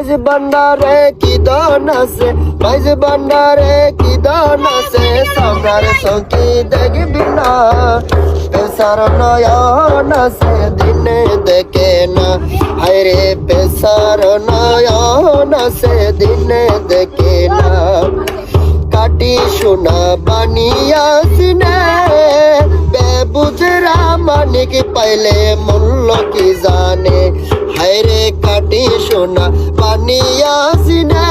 মাইজ ভান্ডারে কি দন আছে মাইজ ভান্ডারে কি দন আছে সামনার সখী দেখবি না পেশার নয়ন আছে দিনে দেখে না হায়রে পেশার নয়ন আছে দিনে দেখে না কাটি সোনা বানিয়াছিনে বেবুজরা মানিক পাইলে মূল্য কি জানে হায়রে কাটি সোনা বানিয়াছিনে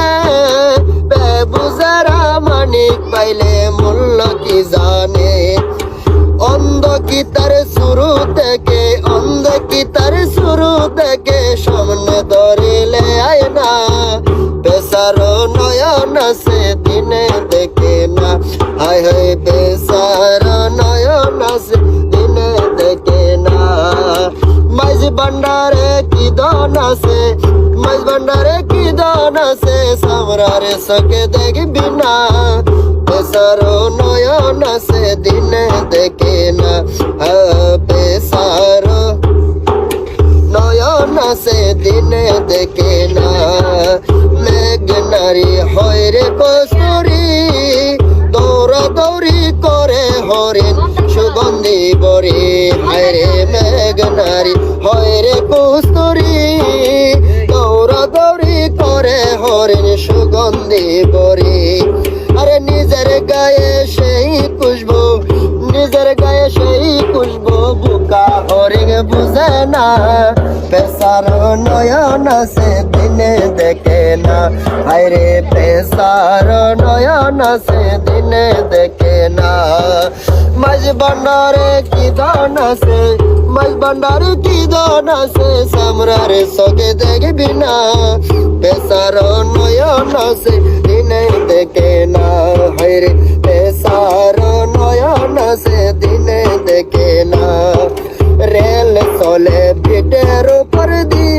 বেবুজরা মানিক পাইলে মূল্য কি জানে? অন্ধ কি তার শুরু থেকে, অন্ধ কি তার শুরু থেকে সামনে ধরিলে আয় না পেশার নয়ন সে দন আছে মাইজ ভান্ডারে কি দন আছে সামরারে সকে দেখবি না পেশার নয়ন সে দিনে দেখে না পেশার নয়ন সে দিনে দেখে না মেঘ নারী হয় রে কস্তুরি করে হরিণ সুগন্ধি বরে আরে নিজের গায়ে সেই খুশবু নিজের গায়ে সেই খুশবু বুকা হরিং বুঝে না। পেশার নয়ন সে দিনে দেখে না। আরে পেশার নয়ন সে দিনে দেখে না। মাঝ ভান্ডারে কি দান আছে মাঝ ভান্ডারে কি দান আছে? সামরারে সকে দেখবি না পেশার নয়ন সে দিনে দেখে না। হায়রে পেশার নয়ন সে দিনে দেখে না। রেল চলে পিঠের উপর দি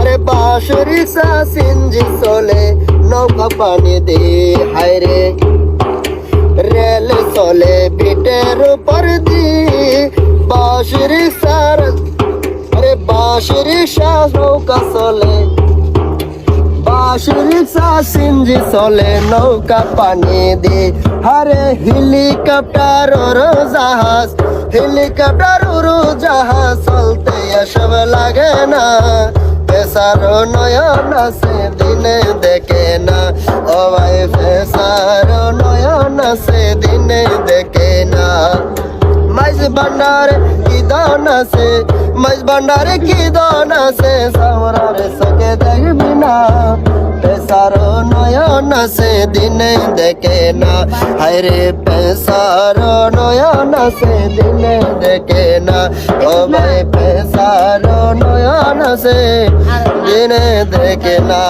আরে বাস রিক্সা সিঞ্জি চলে নৌকা পানি দি হায়রে রেল চলে পিঠের উপর দি বাস রিক্সার আরে বাস রিক্সা নৌকা চলে। বাস রিক্সা সিঞ্জি চলে নৌকা পানি দি। আরে হেলিকপ্টার ওর জাহাজ, হেলিকপ্টার ওর জাহাজ চলতে এসব লাগে না। পেশার নয়ন আছে, দিনে দেখে না। ও ভাই পেশার নয়ন আছে, দিনে দেখে না। ভান্ডারে, কি দান আছে? মাইজ ভান্ডারে, কি দান আছে? সামরারে সকে দেখবি না। পেশার নয়ন আছে, দিনে দেখে না। হায়রে, পেশার নয়ন আছে, দিনে দেখে না। ও ভাই পেশার নয়ন আছে, দিনে দেখে না।